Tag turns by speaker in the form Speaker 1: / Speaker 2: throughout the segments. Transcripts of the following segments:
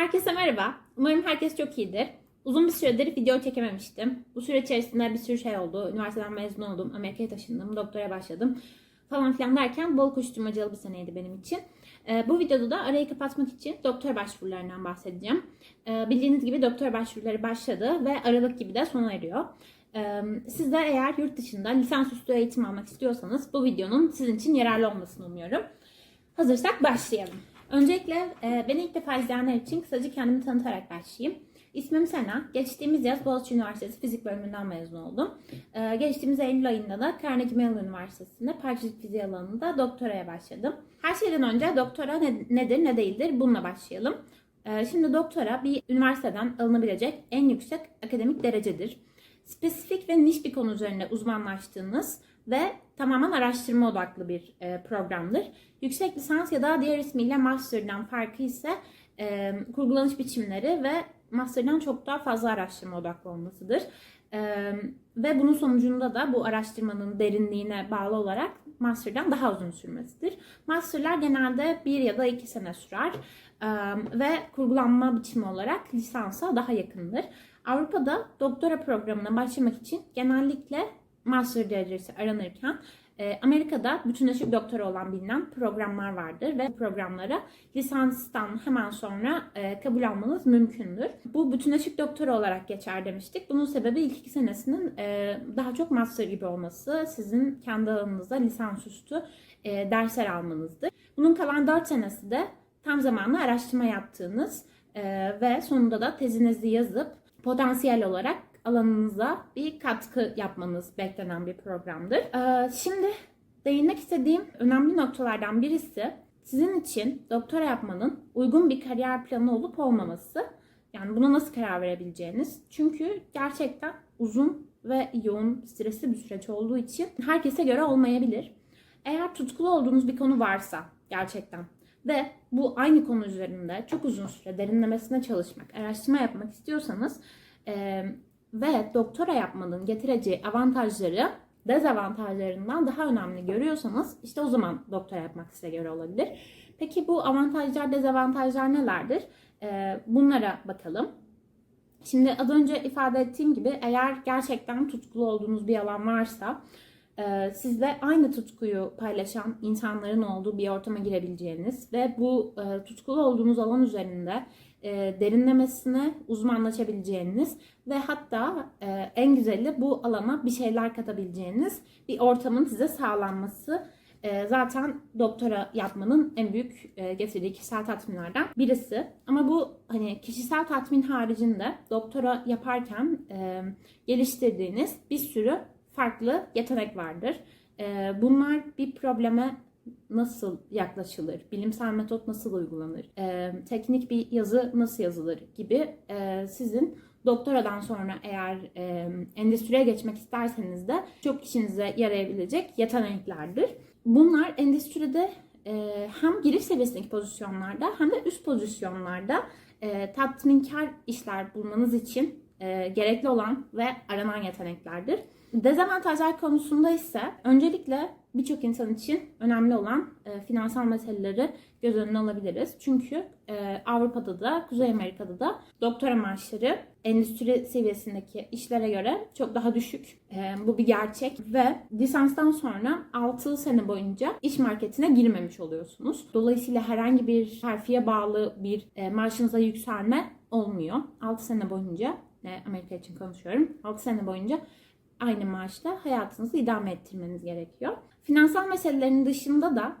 Speaker 1: Herkese merhaba. Umarım herkes çok iyidir. Uzun bir süredir video çekememiştim. Bu süre içerisinde bir sürü şey oldu. Üniversiteden mezun oldum, Amerika'ya taşındım, doktora başladım falan filan derken bol koşturmacalı bir seneydi benim için. Ee, bu videoda da arayı kapatmak için doktora başvurularından bahsedeceğim. Ee, bildiğiniz gibi doktora başvuruları başladı ve Aralık gibi de sona eriyor. Ee, siz de eğer yurt dışında lisansüstü eğitim almak istiyorsanız bu videonun sizin için yararlı olmasını umuyorum. Hazırsak başlayalım. Öncelikle e, beni ilk defa izleyenler için kısaca kendimi tanıtarak başlayayım. İsmim Sena. Geçtiğimiz yaz Boğaziçi Üniversitesi Fizik Bölümünden mezun oldum. E, geçtiğimiz Eylül ayında da Carnegie Mellon Üniversitesi'nde parçacık fiziği alanında doktoraya başladım. Her şeyden önce doktora ne- nedir ne değildir bununla başlayalım. E, şimdi doktora bir üniversiteden alınabilecek en yüksek akademik derecedir. Spesifik ve niş bir konu üzerine uzmanlaştığınız ve tamamen araştırma odaklı bir e, programdır. Yüksek lisans ya da diğer ismiyle master'dan farkı ise e, kurgulanış biçimleri ve master'dan çok daha fazla araştırma odaklı olmasıdır. E, ve bunun sonucunda da bu araştırmanın derinliğine bağlı olarak master'dan daha uzun sürmesidir. Master'lar genelde bir ya da iki sene sürer e, ve kurgulanma biçimi olarak lisansa daha yakındır. Avrupa'da doktora programına başlamak için genellikle master derecesi aranırken e, Amerika'da bütünleşik doktora olan bilinen programlar vardır ve bu programlara lisanstan hemen sonra e, kabul almanız mümkündür. Bu bütünleşik doktora olarak geçer demiştik. Bunun sebebi ilk iki senesinin e, daha çok master gibi olması, sizin kendi alanınızda lisansüstü dersler almanızdır. Bunun kalan 4 senesi de tam zamanlı araştırma yaptığınız ve sonunda da tezinizi yazıp potansiyel olarak alanınıza bir katkı yapmanız beklenen bir programdır. Ee, Şimdi değinmek istediğim önemli noktalardan birisi sizin için doktora yapmanın uygun bir kariyer planı olup olmaması. Yani buna nasıl karar verebileceğiniz. Çünkü gerçekten uzun ve yoğun, stresli bir süreç olduğu için herkese göre olmayabilir. Eğer tutkulu olduğunuz bir konu varsa gerçekten ve bu aynı konu üzerinde çok uzun süre derinlemesine çalışmak, araştırma yapmak istiyorsanız ve doktora yapmanın getireceği avantajları dezavantajlarından daha önemli görüyorsanız işte o zaman doktora yapmak size göre olabilir. Peki bu avantajlar, dezavantajlar nelerdir? E, bunlara bakalım. Şimdi az önce ifade ettiğim gibi eğer gerçekten tutkulu olduğunuz bir alan varsa e, sizle aynı tutkuyu paylaşan insanların olduğu bir ortama girebileceğiniz ve bu e, tutkulu olduğunuz alan üzerinde e, derinlemesine uzmanlaşabileceğiniz ve hatta e, en güzeli bu alana bir şeyler katabileceğiniz bir ortamın size sağlanması e, zaten doktora yapmanın en büyük e, getirdiği kişisel tatminlerden birisi. Ama bu hani kişisel tatmin haricinde doktora yaparken e, geliştirdiğiniz bir sürü farklı yetenek vardır. E, bunlar bir probleme nasıl yaklaşılır, bilimsel metot nasıl uygulanır, e, teknik bir yazı nasıl yazılır gibi e, sizin doktoradan sonra eğer e, endüstriye geçmek isterseniz de çok işinize yarayabilecek yeteneklerdir. Bunlar endüstride e, hem giriş seviyesindeki pozisyonlarda hem de üst pozisyonlarda e, tatminkar işler bulmanız için e, gerekli olan ve aranan yeteneklerdir. Dezavantajlar konusunda ise öncelikle birçok insan için önemli olan e, finansal meseleleri göz önüne alabiliriz. Çünkü e, Avrupa'da da Kuzey Amerika'da da doktora maaşları endüstri seviyesindeki işlere göre çok daha düşük. E, bu bir gerçek ve lisanstan sonra 6 sene boyunca iş marketine girmemiş oluyorsunuz. Dolayısıyla herhangi bir terfiye bağlı bir e, maaşınıza yükselme olmuyor. 6 sene boyunca e, Amerika için konuşuyorum. 6 sene boyunca aynı maaşla hayatınızı idame ettirmeniz gerekiyor. Finansal meselelerin dışında da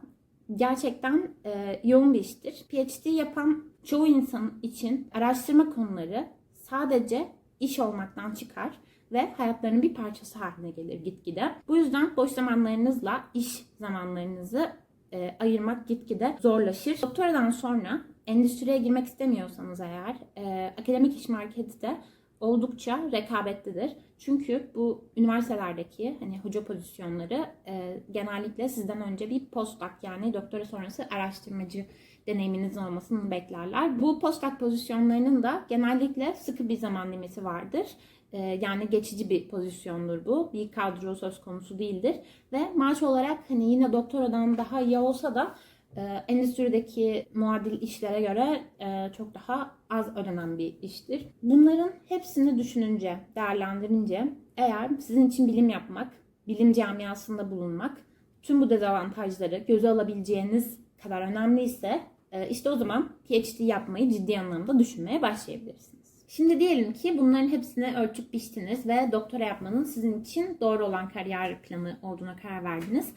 Speaker 1: gerçekten e, yoğun bir iştir. PhD yapan çoğu insan için araştırma konuları sadece iş olmaktan çıkar ve hayatlarının bir parçası haline gelir gitgide. Bu yüzden boş zamanlarınızla iş zamanlarınızı e, ayırmak gitgide zorlaşır. Doktoradan sonra endüstriye girmek istemiyorsanız eğer e, akademik iş marketi de oldukça rekabetlidir. Çünkü bu üniversitelerdeki hani hoca pozisyonları e, genellikle sizden önce bir postdoc yani doktora sonrası araştırmacı deneyiminizin olmasını beklerler. Bu postdoc pozisyonlarının da genellikle sıkı bir zaman limiti vardır. E, yani geçici bir pozisyondur bu. Bir kadro söz konusu değildir. Ve maaş olarak hani yine doktoradan daha iyi olsa da e, endüstrideki muadil işlere göre e, çok daha az ödenen bir iştir. Bunların hepsini düşününce, değerlendirince eğer sizin için bilim yapmak, bilim camiasında bulunmak, tüm bu dezavantajları göze alabileceğiniz kadar önemliyse e, işte o zaman PhD yapmayı ciddi anlamda düşünmeye başlayabilirsiniz. Şimdi diyelim ki bunların hepsini ölçüp biçtiniz ve doktora yapmanın sizin için doğru olan kariyer planı olduğuna karar verdiniz.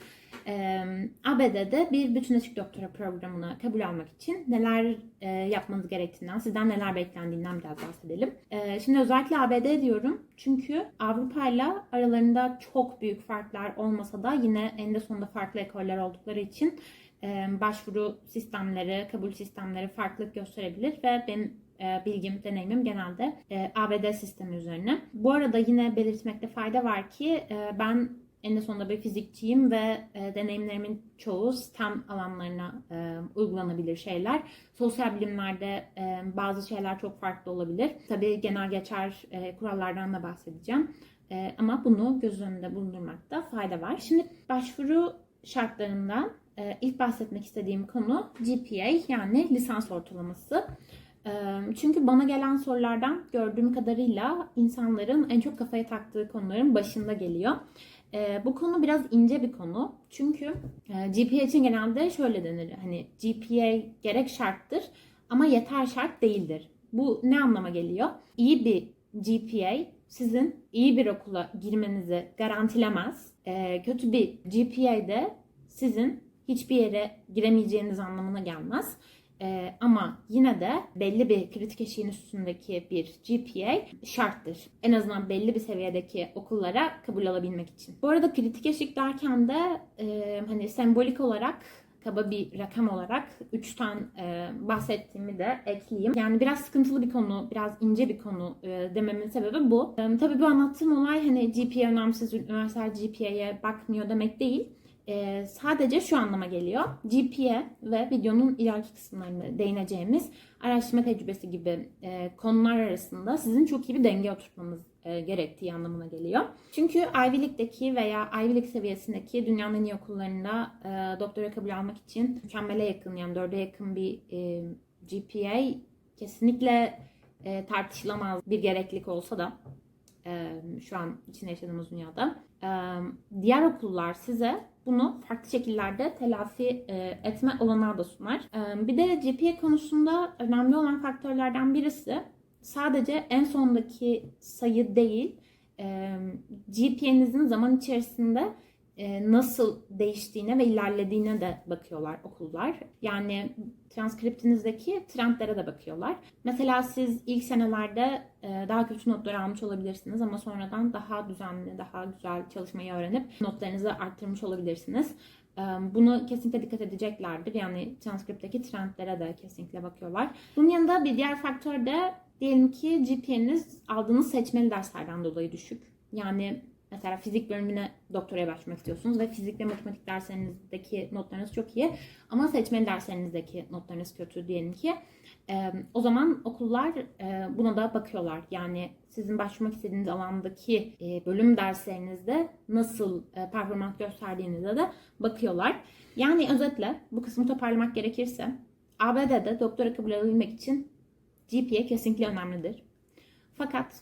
Speaker 1: Ee, ABD'de bir bütün açık doktora programına kabul almak için neler e, yapmanız gerektiğinden, sizden neler beklendiğinden biraz bahsedelim. Ee, şimdi özellikle ABD diyorum çünkü Avrupa ile aralarında çok büyük farklar olmasa da yine eninde sonunda farklı ekoller oldukları için başvuru sistemleri, kabul sistemleri farklılık gösterebilir ve benim bilgim, deneyimim genelde e, ABD sistemi üzerine. Bu arada yine belirtmekte fayda var ki e, ben en sonunda bir fizikçiyim ve e, deneyimlerimin çoğu STEM alanlarına e, uygulanabilir şeyler. Sosyal bilimlerde e, bazı şeyler çok farklı olabilir. Tabii genel geçer e, kurallardan da bahsedeceğim. E, ama bunu göz önünde bulundurmakta fayda var. Şimdi başvuru şartlarından e, ilk bahsetmek istediğim konu GPA yani lisans ortalaması. Çünkü bana gelen sorulardan gördüğüm kadarıyla insanların en çok kafaya taktığı konuların başında geliyor. Bu konu biraz ince bir konu. Çünkü GPA için genelde şöyle denir. Hani GPA gerek şarttır ama yeter şart değildir. Bu ne anlama geliyor? İyi bir GPA sizin iyi bir okula girmenizi garantilemez. Kötü bir GPA de sizin hiçbir yere giremeyeceğiniz anlamına gelmez. Ee, ama yine de belli bir kritik eşiğin üstündeki bir GPA şarttır. En azından belli bir seviyedeki okullara kabul alabilmek için. Bu arada kritik eşik derken de e, hani sembolik olarak kaba bir rakam olarak 3'ten e, bahsettiğimi de ekleyeyim. Yani biraz sıkıntılı bir konu, biraz ince bir konu e, dememin sebebi bu. E, tabii bu anlattığım olay hani GPA önemsiz, üniversiteler GPA'ya bakmıyor demek değil. Ee, sadece şu anlama geliyor. GPA ve videonun ileriki kısımlarında değineceğimiz araştırma tecrübesi gibi e, konular arasında sizin çok iyi bir denge oturtmanız e, gerektiği anlamına geliyor. Çünkü Ivy League'deki veya Ivy League seviyesindeki dünyanın en iyi okullarında e, doktora kabul almak için mükemmele yakın yani dörde yakın bir e, GPA kesinlikle e, tartışılamaz bir gereklilik olsa da e, şu an içinde yaşadığımız dünyada. E, diğer okullar size bunu farklı şekillerde telafi e, etme olanağı da sunar. E, bir de GPA konusunda önemli olan faktörlerden birisi sadece en sondaki sayı değil, e, GPA'nizin zaman içerisinde nasıl değiştiğine ve ilerlediğine de bakıyorlar okullar. Yani transkriptinizdeki trendlere de bakıyorlar. Mesela siz ilk senelerde e, daha kötü notlar almış olabilirsiniz ama sonradan daha düzenli, daha güzel çalışmayı öğrenip notlarınızı arttırmış olabilirsiniz. E, Bunu kesinlikle dikkat edeceklerdir. Yani transkriptteki trendlere de kesinlikle bakıyorlar. Bunun yanında bir diğer faktör de diyelim ki GPA'niz aldığınız seçmeli derslerden dolayı düşük. Yani Mesela fizik bölümüne doktoraya başlamak istiyorsunuz ve fizik ve matematik derslerinizdeki notlarınız çok iyi ama seçmeli derslerinizdeki notlarınız kötü diyelim ki. O zaman okullar buna da bakıyorlar. Yani sizin başvurmak istediğiniz alandaki bölüm derslerinizde nasıl performans gösterdiğinize de bakıyorlar. Yani özetle bu kısmı toparlamak gerekirse ABD'de doktora kabul alabilmek için GPA kesinlikle önemlidir. Fakat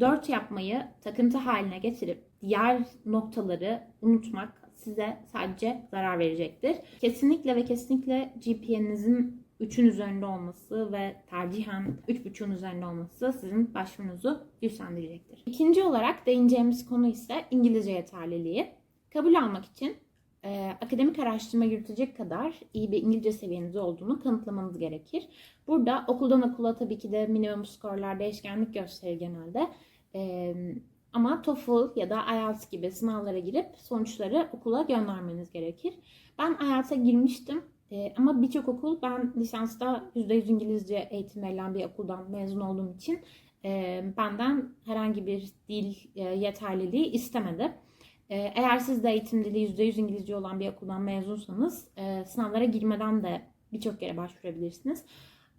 Speaker 1: 4 yapmayı takıntı haline getirip diğer noktaları unutmak size sadece zarar verecektir. Kesinlikle ve kesinlikle GPA'nizin 3'ün üzerinde olması ve tercihen 3.5'un üzerinde olması sizin başvurunuzu güçlendirecektir. İkinci olarak değineceğimiz konu ise İngilizce yeterliliği. Kabul almak için e, akademik araştırma yürütecek kadar iyi bir İngilizce seviyeniz olduğunu kanıtlamanız gerekir. Burada okuldan okula tabii ki de minimum skorlar değişkenlik gösterir genelde. E, ama TOEFL ya da IELTS gibi sınavlara girip sonuçları okula göndermeniz gerekir. Ben IELTS'e girmiştim. E, ama birçok okul ben lisansta %100 İngilizce eğitim verilen bir okuldan mezun olduğum için e, benden herhangi bir dil e, yeterliliği istemedi. E, eğer siz de eğitim dili %100 İngilizce olan bir okuldan mezunsanız e, sınavlara girmeden de birçok yere başvurabilirsiniz.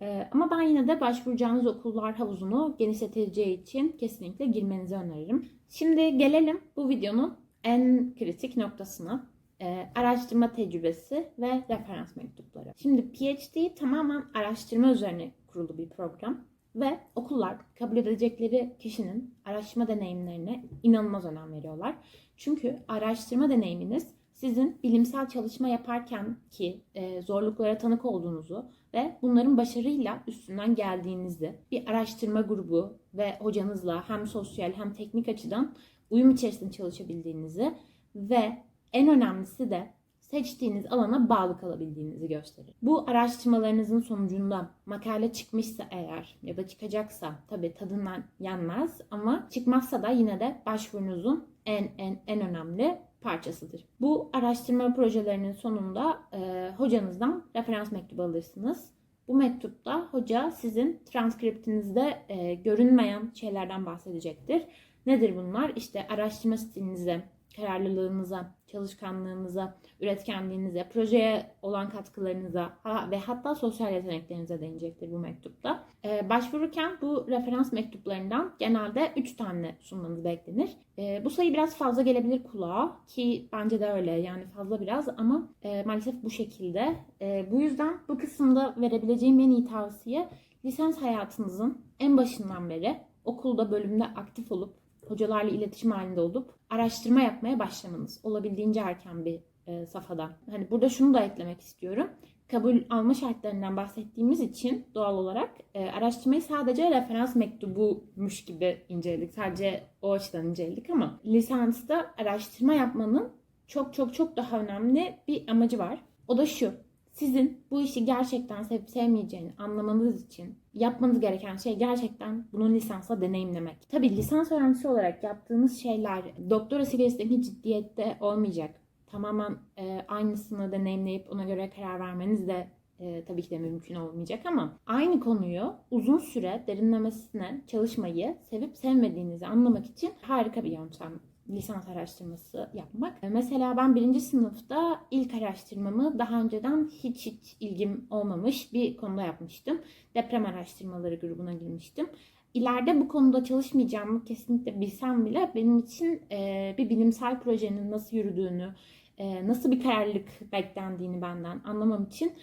Speaker 1: E, ama ben yine de başvuracağınız okullar havuzunu genişleteceği için kesinlikle girmenizi öneririm. Şimdi gelelim bu videonun en kritik noktasına. e, araştırma tecrübesi ve referans mektupları. Şimdi PhD tamamen araştırma üzerine kurulu bir program ve okullar kabul edecekleri kişinin araştırma deneyimlerine inanılmaz önem veriyorlar. Çünkü araştırma deneyiminiz sizin bilimsel çalışma yaparken ki e, zorluklara tanık olduğunuzu ve bunların başarıyla üstünden geldiğinizi bir araştırma grubu ve hocanızla hem sosyal hem teknik açıdan uyum içerisinde çalışabildiğinizi ve en önemlisi de seçtiğiniz alana bağlı kalabildiğinizi gösterir. Bu araştırmalarınızın sonucunda makale çıkmışsa eğer ya da çıkacaksa tabii tadından yenmez ama çıkmazsa da yine de başvurunuzun en en en önemli parçasıdır. Bu araştırma projelerinin sonunda e, hocanızdan referans mektubu alırsınız. Bu mektupta hoca sizin transkriptinizde e, görünmeyen şeylerden bahsedecektir. Nedir bunlar? İşte araştırma stilinize, kararlılığınıza, çalışkanlığınıza, üretkenliğinize, projeye olan katkılarınıza ve hatta sosyal yeteneklerinize değinecektir bu mektupta. Ee, başvururken bu referans mektuplarından genelde 3 tane sunmanız beklenir. Ee, bu sayı biraz fazla gelebilir kulağa ki bence de öyle yani fazla biraz ama e, maalesef bu şekilde. E, bu yüzden bu kısımda verebileceğim en iyi tavsiye lisans hayatınızın en başından beri okulda bölümde aktif olup hocalarla iletişim halinde olup araştırma yapmaya başlamanız. Olabildiğince erken bir e, safhada. Hani burada şunu da eklemek istiyorum. Kabul alma şartlarından bahsettiğimiz için doğal olarak e, araştırmayı sadece referans mektubuymuş gibi inceledik. Sadece o açıdan inceledik ama lisansta araştırma yapmanın çok çok çok daha önemli bir amacı var. O da şu. Sizin bu işi gerçekten sevip sevmeyeceğini anlamanız için yapmanız gereken şey gerçekten bunu lisansa deneyimlemek. Tabii lisans öğrencisi olarak yaptığınız şeyler doktora seviyesindeki ciddiyette olmayacak. Tamamen e, aynısını deneyimleyip ona göre karar vermeniz de e, tabii ki de mümkün olmayacak ama aynı konuyu uzun süre derinlemesine çalışmayı sevip sevmediğinizi anlamak için harika bir yöntem lisans araştırması yapmak. E, Mesela ben birinci sınıfta ilk araştırmamı daha önceden hiç hiç ilgim olmamış bir konuda yapmıştım. Deprem araştırmaları grubuna girmiştim. İleride bu konuda çalışmayacağımı kesinlikle bilsem bile benim için e, bir bilimsel projenin nasıl yürüdüğünü, e, nasıl bir kararlılık beklendiğini benden anlamam için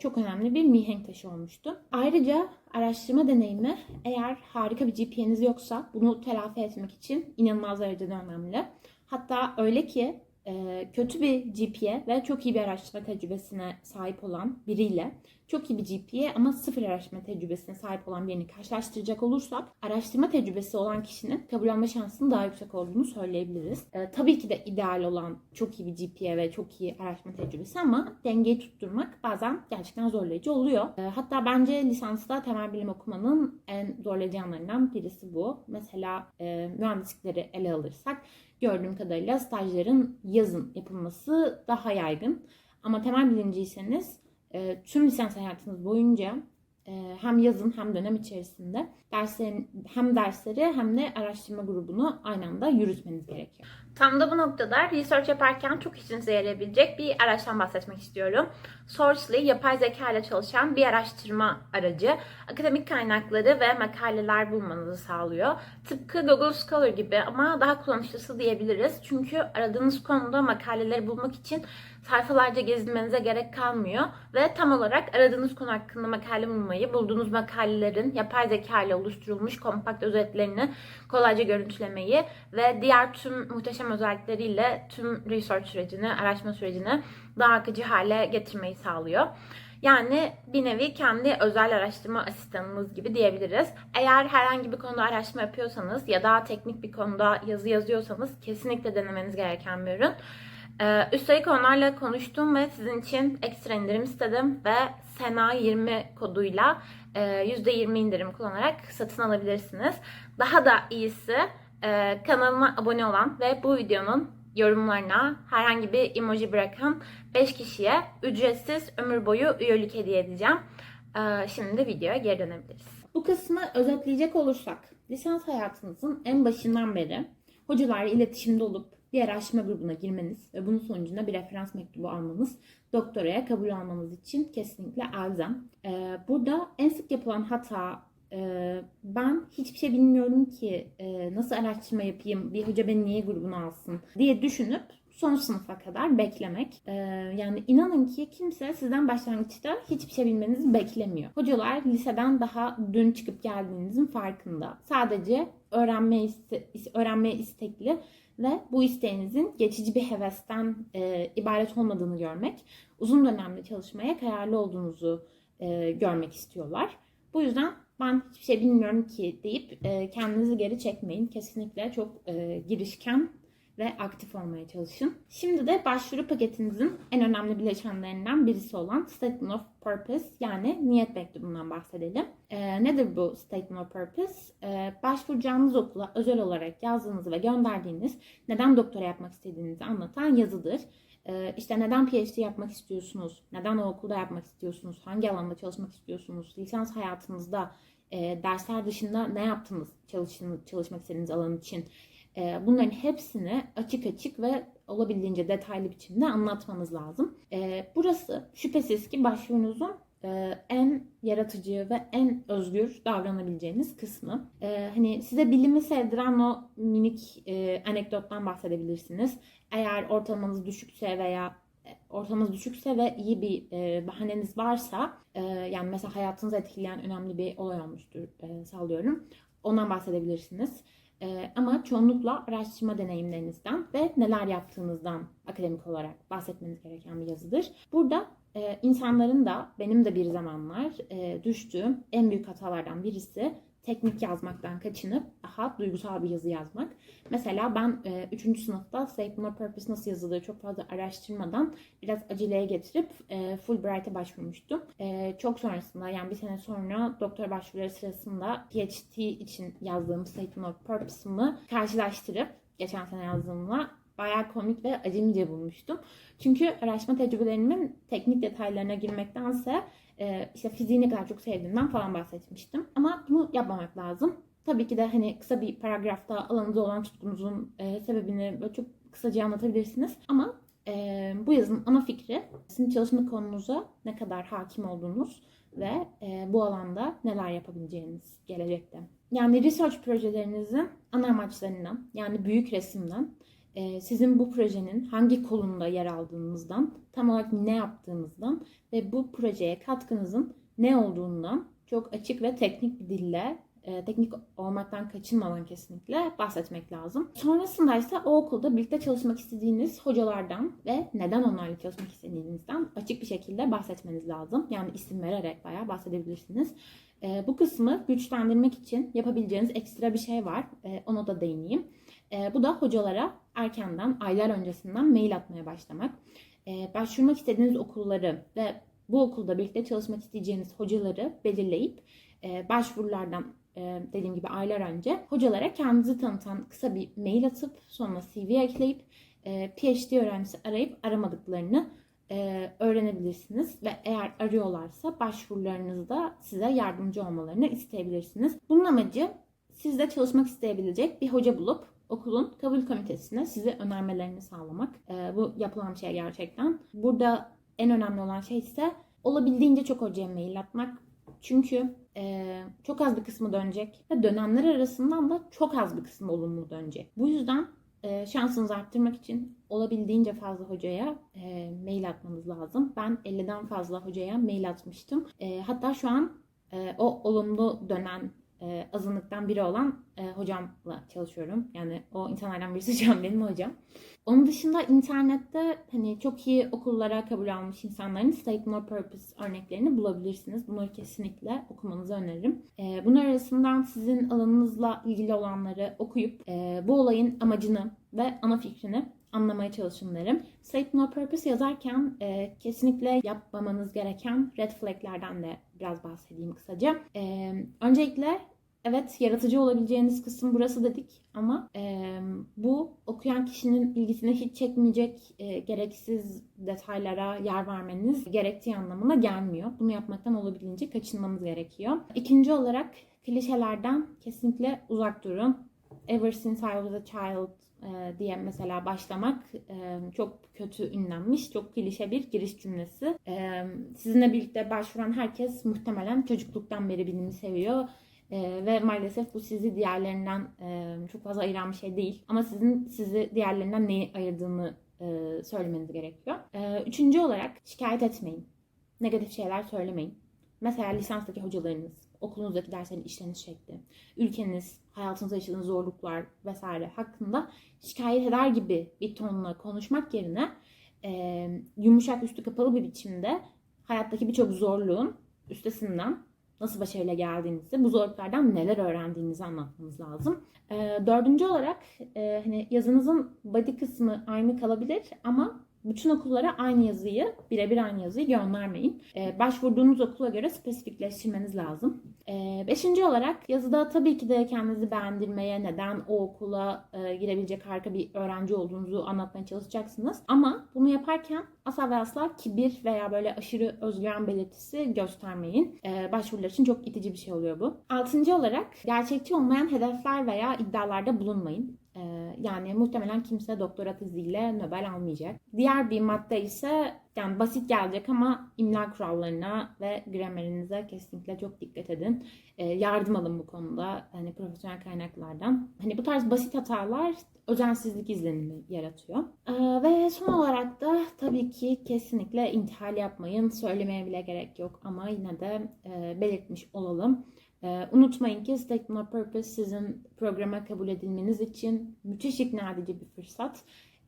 Speaker 1: çok önemli bir mihenk taşı olmuştu. Ayrıca araştırma deneyimi eğer harika bir GPA'niz yoksa bunu telafi etmek için inanılmaz derecede önemli. Hatta öyle ki e, kötü bir GPA ve çok iyi bir araştırma tecrübesine sahip olan biriyle çok iyi bir GPA ama sıfır araştırma tecrübesine sahip olan birini karşılaştıracak olursak araştırma tecrübesi olan kişinin kabul alma şansının daha yüksek olduğunu söyleyebiliriz. E, tabii ki de ideal olan çok iyi bir GPA ve çok iyi araştırma tecrübesi ama dengeyi tutturmak bazen gerçekten zorlayıcı oluyor. E, hatta bence lisansta temel bilim okumanın en zorlayıcı yanlarından birisi bu. Mesela e, mühendislikleri ele alırsak gördüğüm kadarıyla stajların yazın yapılması daha yaygın. Ama temel bilimciyseniz e, tüm lisans hayatınız boyunca e, hem yazın hem dönem içerisinde derslerin hem dersleri hem de araştırma grubunu aynı anda yürütmeniz gerekiyor. Tam da bu noktada research yaparken çok işinize yarayabilecek bir araçtan bahsetmek istiyorum. Sourcely yapay zeka ile çalışan bir araştırma aracı. Akademik kaynakları ve makaleler bulmanızı sağlıyor. Tıpkı Google Scholar gibi ama daha kullanışlısı diyebiliriz. Çünkü aradığınız konuda makaleleri bulmak için sayfalarca gezinmenize gerek kalmıyor ve tam olarak aradığınız konu hakkında makale bulmayı, bulduğunuz makalelerin yapay zeka ile oluşturulmuş kompakt özetlerini kolayca görüntülemeyi ve diğer tüm muhteşem özellikleriyle tüm research sürecini, araştırma sürecini daha akıcı hale getirmeyi sağlıyor. Yani bir nevi kendi özel araştırma asistanınız gibi diyebiliriz. Eğer herhangi bir konuda araştırma yapıyorsanız ya da teknik bir konuda yazı yazıyorsanız kesinlikle denemeniz gereken bir ürün. Ee, üstelik onlarla konuştum ve sizin için ekstra indirim istedim ve SENA20 koduyla e, %20 indirim kullanarak satın alabilirsiniz. Daha da iyisi e, kanalıma abone olan ve bu videonun yorumlarına herhangi bir emoji bırakan 5 kişiye ücretsiz ömür boyu üyelik hediye edeceğim. Ee, Şimdi videoya geri dönebiliriz. Bu kısmı özetleyecek olursak, lisans hayatınızın en başından beri hocalarla iletişimde olup bir araştırma grubuna girmeniz ve bunun sonucunda bir referans mektubu almanız doktoraya kabul almanız için kesinlikle elzem. Ee, Burada en sık yapılan hata e, ben hiçbir şey bilmiyorum ki e, nasıl araştırma yapayım, bir hoca beni niye grubuna alsın diye düşünüp son sınıfa kadar beklemek. Ee, yani inanın ki kimse sizden başlangıçta hiçbir şey bilmenizi beklemiyor. Hocalar liseden daha dün çıkıp geldiğinizin farkında. Sadece öğrenmeye, iste, öğrenmeye istekli ve bu isteğinizin geçici bir hevesten e, ibaret olmadığını görmek, uzun dönemde çalışmaya kararlı olduğunuzu e, görmek istiyorlar. Bu yüzden ben hiçbir şey bilmiyorum ki deyip e, kendinizi geri çekmeyin. Kesinlikle çok e, girişken ve aktif olmaya çalışın. Şimdi de başvuru paketinizin en önemli bileşenlerinden birisi olan Statement of Purpose yani niyet mektubundan bahsedelim. E, nedir bu Statement of Purpose? E, başvuracağınız okula özel olarak yazdığınız ve gönderdiğiniz neden doktora yapmak istediğinizi anlatan yazıdır. Ee, işte neden PhD yapmak istiyorsunuz? Neden o okulda yapmak istiyorsunuz? Hangi alanda çalışmak istiyorsunuz? Lisans hayatınızda e, dersler dışında ne yaptınız çalışın, çalışmak istediğiniz alan için? E, bunların hepsini açık açık ve olabildiğince detaylı biçimde anlatmanız lazım. E, burası şüphesiz ki başvurunuzun e, en yaratıcı ve en özgür davranabileceğiniz kısmı. E, hani size bilimi sevdiren o minik e, anekdottan bahsedebilirsiniz. Eğer ortalamanız düşükse veya e, ortalamanız düşükse ve iyi bir e, bahaneniz varsa e, yani mesela hayatınızı etkileyen önemli bir olay olmuştur e, sallıyorum. Ondan bahsedebilirsiniz. E, ama çoğunlukla araştırma deneyimlerinizden ve neler yaptığınızdan akademik olarak bahsetmeniz gereken bir yazıdır. Burada e, insanların da benim de bir zamanlar e, düştüğüm en büyük hatalardan birisi teknik yazmaktan kaçınıp daha duygusal bir yazı yazmak. Mesela ben 3. E, sınıfta Statement of Purpose nasıl yazılır çok fazla araştırmadan biraz aceleye getirip e, Fulbright'e başvurmuştum. E, çok sonrasında yani bir sene sonra doktora başvuruları sırasında PhD için yazdığım Statement of Purpose'ımı karşılaştırıp geçen sene yazdığımla bayağı komik ve acemice bulmuştum. Çünkü araştırma tecrübelerimin teknik detaylarına girmektense e, işte fiziği ne kadar çok sevdiğimden falan bahsetmiştim. Ama bunu yapmamak lazım. Tabii ki de hani kısa bir paragrafta alanınızda olan tutkunuzun e, sebebini böyle çok kısaca anlatabilirsiniz. Ama e, bu yazının ana fikri sizin çalışma konunuza ne kadar hakim olduğunuz ve e, bu alanda neler yapabileceğiniz gelecekte. Yani research projelerinizin ana amaçlarından yani büyük resimden sizin bu projenin hangi kolunda yer aldığınızdan, tam olarak ne yaptığınızdan ve bu projeye katkınızın ne olduğundan çok açık ve teknik bir dille e, teknik olmaktan kaçınmadan kesinlikle bahsetmek lazım. Sonrasında ise o okulda birlikte çalışmak istediğiniz hocalardan ve neden onlarla çalışmak istediğinizden açık bir şekilde bahsetmeniz lazım. Yani isim vererek bayağı bahsedebilirsiniz. E, bu kısmı güçlendirmek için yapabileceğiniz ekstra bir şey var. E, ona da değineyim. E, bu da hocalara erkenden, aylar öncesinden mail atmaya başlamak. E, başvurmak istediğiniz okulları ve bu okulda birlikte çalışmak isteyeceğiniz hocaları belirleyip e, başvurulardan e, dediğim gibi aylar önce hocalara kendinizi tanıtan kısa bir mail atıp sonra CV ekleyip e, PhD öğrencisi arayıp aramadıklarını e, öğrenebilirsiniz ve eğer arıyorlarsa başvurularınızda size yardımcı olmalarını isteyebilirsiniz. Bunun amacı sizde çalışmak isteyebilecek bir hoca bulup okulun kabul komitesine size önermelerini sağlamak. E, bu yapılan şey gerçekten. Burada en önemli olan şey ise olabildiğince çok hocaya mail atmak. Çünkü e, çok az bir kısmı dönecek ve dönenler arasından da çok az bir kısmı olumlu dönecek. Bu yüzden e, şansınızı arttırmak için olabildiğince fazla hocaya e, mail atmanız lazım. Ben 50'den fazla hocaya mail atmıştım. E, hatta şu an e, o olumlu dönen e, azınlıktan biri olan e, hocamla çalışıyorum. Yani o insanlardan birisi an benim hocam. Onun dışında internette hani çok iyi okullara kabul almış insanların Statement of Purpose örneklerini bulabilirsiniz. Bunları kesinlikle okumanızı öneririm. E, bunlar arasından sizin alanınızla ilgili olanları okuyup e, bu olayın amacını ve ana fikrini anlamaya çalışın derim. Statement of Purpose yazarken e, kesinlikle yapmamanız gereken red flaglerden de biraz bahsedeyim kısaca. E, öncelikle Evet yaratıcı olabileceğiniz kısım burası dedik ama e, bu okuyan kişinin ilgisini hiç çekmeyecek e, gereksiz detaylara yer vermeniz gerektiği anlamına gelmiyor. Bunu yapmaktan olabildiğince kaçınmanız gerekiyor. İkinci olarak klişelerden kesinlikle uzak durun. Ever since I was a child e, diye mesela başlamak e, çok kötü ünlenmiş, çok klişe bir giriş cümlesi. E, sizinle birlikte başvuran herkes muhtemelen çocukluktan beri bilimi seviyor ve maalesef bu sizi diğerlerinden çok fazla ayıran bir şey değil. Ama sizin sizi diğerlerinden neyi ayırdığını söylemeniz gerekiyor. Üçüncü olarak şikayet etmeyin. Negatif şeyler söylemeyin. Mesela lisanstaki hocalarınız, okulunuzdaki derslerin işleniş şekli, ülkeniz, hayatınızda yaşadığınız zorluklar vesaire hakkında şikayet eder gibi bir tonla konuşmak yerine e, yumuşak üstü kapalı bir biçimde hayattaki birçok zorluğun üstesinden nasıl başarıyla geldiğinizi, bu zorluklardan neler öğrendiğinizi anlatmanız lazım. E, dördüncü olarak e, hani yazınızın body kısmı aynı kalabilir ama bütün okullara aynı yazıyı, birebir aynı yazıyı göndermeyin. E, başvurduğunuz okula göre spesifikleştirmeniz lazım. E, beşinci olarak yazıda tabii ki de kendinizi beğendirmeye, neden o okula e, girebilecek harika bir öğrenci olduğunuzu anlatmaya çalışacaksınız. Ama bunu yaparken asla ve asla kibir veya böyle aşırı özgüven belirtisi göstermeyin. E, başvurular için çok itici bir şey oluyor bu. Altıncı olarak gerçekçi olmayan hedefler veya iddialarda bulunmayın. Ee, yani muhtemelen kimse doktora teziyle Nobel almayacak. Diğer bir madde ise yani basit gelecek ama imla kurallarına ve gramerinize kesinlikle çok dikkat edin. Ee, yardım alın bu konuda hani profesyonel kaynaklardan. Hani bu tarz basit hatalar özensizlik izlenimi yaratıyor. Ee, ve son olarak da tabii ki kesinlikle intihal yapmayın. Söylemeye bile gerek yok ama yine de e, belirtmiş olalım. Ee, unutmayın ki State No Purpose sizin programa kabul edilmeniz için müthiş ikna edici bir fırsat.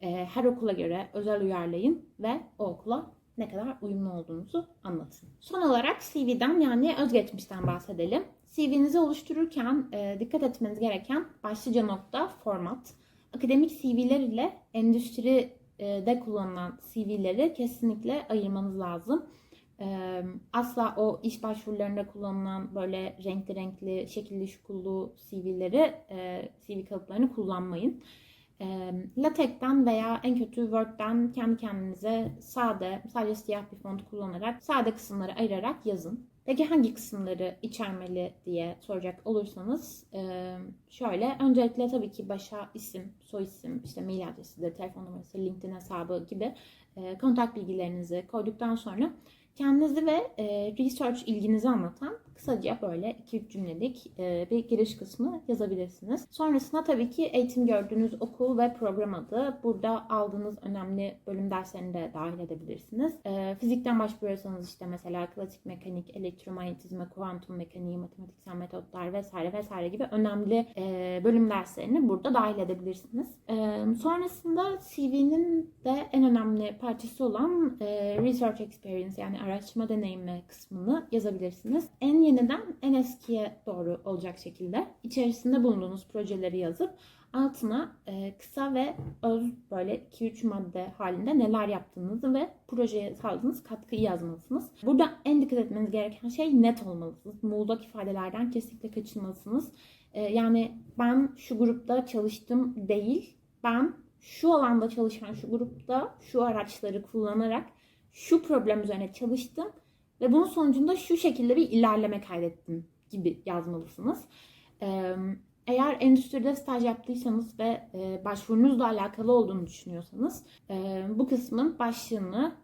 Speaker 1: Ee, her okula göre özel uyarlayın ve o okula ne kadar uyumlu olduğunuzu anlatın. Son olarak CV'den yani özgeçmişten bahsedelim. CV'nizi oluştururken e, dikkat etmeniz gereken başlıca nokta format. Akademik CV'ler ile endüstride kullanılan CV'leri kesinlikle ayırmanız lazım. Asla o iş başvurularında kullanılan böyle renkli renkli, şekilli şukullu CV'leri, e, CV kalıplarını kullanmayın. LaTeX'ten veya en kötü Word'den kendi kendinize sade, sadece siyah bir font kullanarak sade kısımları ayırarak yazın. Peki hangi kısımları içermeli diye soracak olursanız şöyle öncelikle tabii ki başa isim, soy isim, işte mail adresidir, telefon numarası, LinkedIn hesabı gibi kontak bilgilerinizi koyduktan sonra kendinizi ve e, research ilginizi anlatan kısaca böyle 2-3 cümlelik e, bir giriş kısmı yazabilirsiniz. Sonrasında tabii ki eğitim gördüğünüz okul ve program adı. Burada aldığınız önemli bölüm derslerini de dahil edebilirsiniz. E, fizikten başvuruyorsanız işte mesela klasik mekanik, elektromanyetizma, kuantum mekaniği, matematiksel metotlar vesaire vesaire gibi önemli e, bölüm derslerini burada dahil edebilirsiniz. Sonrasında CV'nin de en önemli parçası olan research experience yani araştırma deneyimi kısmını yazabilirsiniz. En yeniden en eskiye doğru olacak şekilde içerisinde bulunduğunuz projeleri yazıp altına e, kısa ve öz böyle 2-3 madde halinde neler yaptığınızı ve projeye sağladığınız katkıyı yazmalısınız. Burada en dikkat etmeniz gereken şey net olmalısınız. Muğlak ifadelerden kesinlikle kaçınmalısınız. E, yani ben şu grupta çalıştım değil, ben şu alanda çalışan şu grupta şu araçları kullanarak şu problem üzerine çalıştım ve bunun sonucunda şu şekilde bir ilerleme kaydettim gibi yazmalısınız. Eğer endüstride staj yaptıysanız ve başvurunuzla alakalı olduğunu düşünüyorsanız bu kısmın başlığını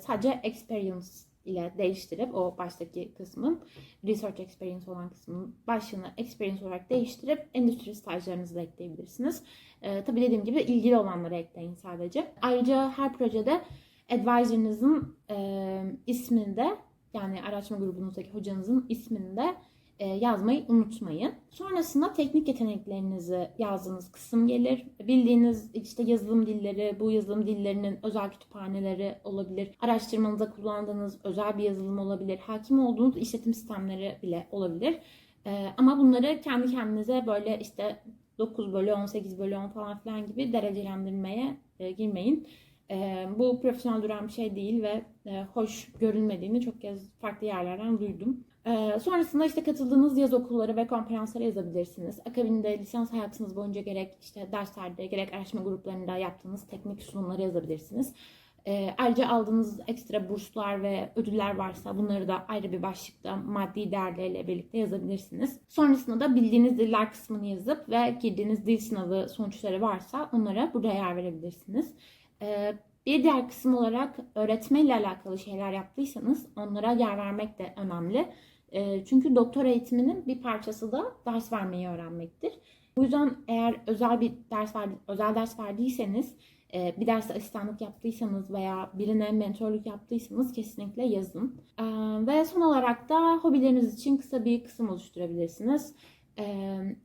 Speaker 1: sadece experience ile değiştirip o baştaki kısmın research experience olan kısmın başlığını experience olarak değiştirip endüstri stajlarınızı da ekleyebilirsiniz. E, tabii dediğim gibi ilgili olanları ekleyin sadece. Ayrıca her projede advisor'ınızın e, isminde yani araştırma grubunuzdaki hocanızın isminde e, yazmayı unutmayın. Sonrasında teknik yeteneklerinizi yazdığınız kısım gelir. Bildiğiniz işte yazılım dilleri, bu yazılım dillerinin özel kütüphaneleri olabilir. Araştırmanızda kullandığınız özel bir yazılım olabilir. Hakim olduğunuz işletim sistemleri bile olabilir. E, ama bunları kendi kendinize böyle işte 9 bölü 18 bölü 10 falan filan gibi derecelendirmeye e, girmeyin. E, bu profesyonel duran bir şey değil ve e, hoş görünmediğini çok kez farklı yerlerden duydum. E, sonrasında işte katıldığınız yaz okulları ve konferanslara yazabilirsiniz. Akabinde lisans hayatınız boyunca gerek işte derslerde gerek araştırma gruplarında yaptığınız teknik sunumları yazabilirsiniz. E, ayrıca aldığınız ekstra burslar ve ödüller varsa bunları da ayrı bir başlıkta maddi değerleriyle birlikte yazabilirsiniz. Sonrasında da bildiğiniz diller kısmını yazıp ve girdiğiniz dil sınavı sonuçları varsa onlara burada yer verebilirsiniz. Ee, bir diğer kısım olarak öğretmenle alakalı şeyler yaptıysanız onlara yer vermek de önemli. Ee, çünkü doktor eğitiminin bir parçası da ders vermeyi öğrenmektir. Bu yüzden eğer özel bir ders ver, özel ders verdiyseniz e, bir derste asistanlık yaptıysanız veya birine mentorluk yaptıysanız kesinlikle yazın. E, ve son olarak da hobileriniz için kısa bir kısım oluşturabilirsiniz.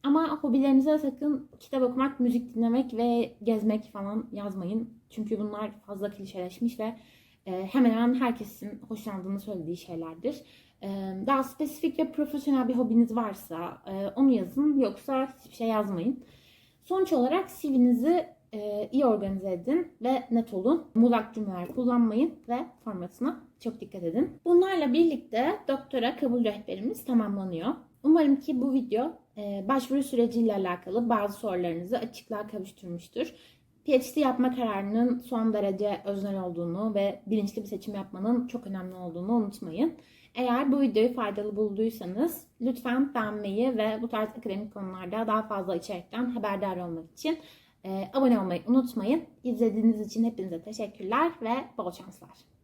Speaker 1: Ama hobilerinize sakın kitap okumak, müzik dinlemek ve gezmek falan yazmayın. Çünkü bunlar fazla klişeleşmiş ve hemen hemen herkesin hoşlandığını söylediği şeylerdir. Daha spesifik ve profesyonel bir hobiniz varsa onu yazın yoksa hiçbir şey yazmayın. Sonuç olarak CV'nizi iyi organize edin ve net olun. Muğlak cümleler kullanmayın ve formatına çok dikkat edin. Bunlarla birlikte doktora kabul rehberimiz tamamlanıyor. Umarım ki bu video başvuru süreciyle alakalı bazı sorularınızı açıklığa kavuşturmuştur. PhD yapma kararının son derece öznel olduğunu ve bilinçli bir seçim yapmanın çok önemli olduğunu unutmayın. Eğer bu videoyu faydalı bulduysanız lütfen beğenmeyi ve bu tarz akademik konularda daha fazla içerikten haberdar olmak için e, abone olmayı unutmayın. İzlediğiniz için hepinize teşekkürler ve bol şanslar.